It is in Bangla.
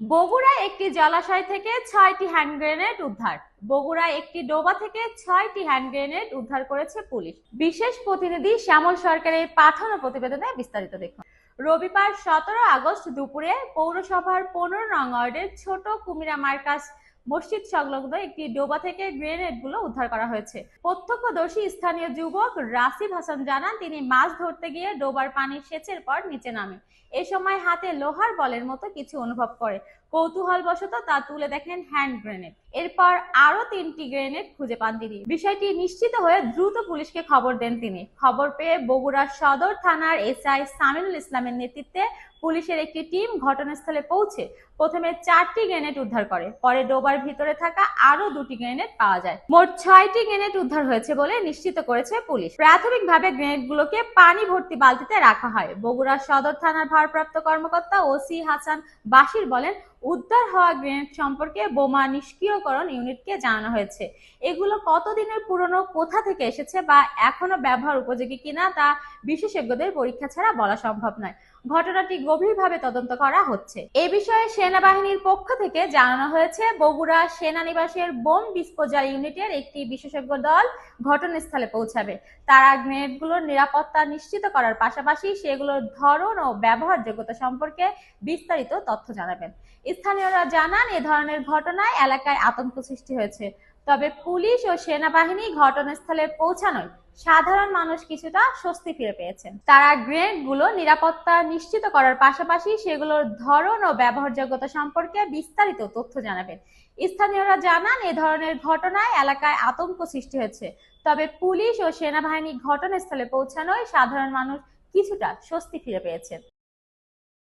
বগুড়ায় একটি জলাশয় থেকে ছয়টি হ্যান্ড গ্রেনেড উদ্ধার। বগুড়ায় একটি ডোবা থেকে ছয়টি হ্যান্ড গ্রেনেড উদ্ধার করেছে পুলিশ। বিশেষ প্রতিনিধি শ্যামল সরকারের পাঠানো প্রতিবেদনে বিস্তারিত দেখুন। রবিবার সতেরো আগস্ট দুপুরে পৌরসভার পনেরো নং ওয়ার্ডের ছোট কুমিরা মার্কাস মসজিদ সংলগ্ন একটি ডোবা থেকে গ্রেনেডগুলো উদ্ধার করা হয়েছে। প্রত্যক্ষদর্শী স্থানীয় যুবক রাসিব হাসান জানান, তিনি মাছ ধরতে গিয়ে ডোবার পানি সেচের পর নিচে নামে। এ সময় হাতে লোহার বলের মতো কিছু অনুভব করে। কৌতূহল বশত তা তুলে দেখেন হ্যান্ড গ্রেনেড। এরপর আরও তিনটি গ্রেনেড খুঁজে পান তিনি। বিষয়টি নিশ্চিত হয়ে দ্রুত পুলিশকে খবর দেন তিনি। খবর পেয়ে বগুড়া সদর থানার এসআই সামিনুল ইসলামের নেতৃত্বে পুলিশের একটি টিম ঘটনাস্থলে পৌঁছে প্রথমে চারটি গ্রেনেড উদ্ধার করে, পরে ডোবার ভিতরে থাকা আরও দুটি গ্রেনেড পাওয়া যায়। মোট ছয়টি গ্রেনেড উদ্ধার হয়েছে বলে নিশ্চিত করেছে পুলিশ। প্রাথমিকভাবে গ্রেনেডগুলোকে পানি ভর্তি বালতিতে রাখা হয়। বগুড়া সদর থানার ভারপ্রাপ্ত কর্মকর্তা ওসি হাসান বাশির বলেন, উদ্ধার হওয়া গ্রেনেড সম্পর্কে বোমা নিষ্ক্রিয়করণ ইউনিটকে জানানো হয়েছে। এগুলো কতদিনের পুরনো, কোথা থেকে এসেছে বা এখনও ব্যবহার উপযোগী কিনা তা বিশেষজ্ঞদের পরীক্ষা ছাড়া বলা সম্ভব নয়। ঘটনাটি গভীরভাবে তদন্ত করা হচ্ছে। এ বিষয়ে সেনাবাহিনীর পক্ষ থেকে জানানো হয়েছে, বগুড়া সেনানিবাসের বোম ডিসপোজাল ইউনিটের একটি বিশেষজ্ঞ দল ঘটনাস্থলে পৌঁছাবে। তারা গ্রেনেডগুলোর নিরাপত্তা নিশ্চিত করার পাশাপাশি সেগুলোর ধরন ও ব্যবহারযোগ্যতা সম্পর্কে বিস্তারিত তথ্য জানাবেন। স্থানীয়রা জানান, এ ধরনের ঘটনায় এলাকায় আতঙ্ক সৃষ্টি হয়েছে। তবে পুলিশ ও সেনাবাহিনী ঘটনাস্থলে পৌঁছানোয় সাধারণ মানুষ কিছুটা স্বস্তি ফিরে পেয়েছেন। তারা গ্রেনেডগুলো নিরাপত্তা নিশ্চিত করার পাশাপাশি সেগুলোর ধরন ও ব্যবহারযোগ্যতা সম্পর্কে বিস্তারিত তথ্য জানাবেন। স্থানীয়রা জানান, এ ধরনের ঘটনায় এলাকায় আতঙ্ক সৃষ্টি হয়েছে। তবে পুলিশ ও সেনাবাহিনী ঘটনাস্থলে পৌঁছানোয় সাধারণ মানুষ কিছুটা স্বস্তি ফিরে পেয়েছেন।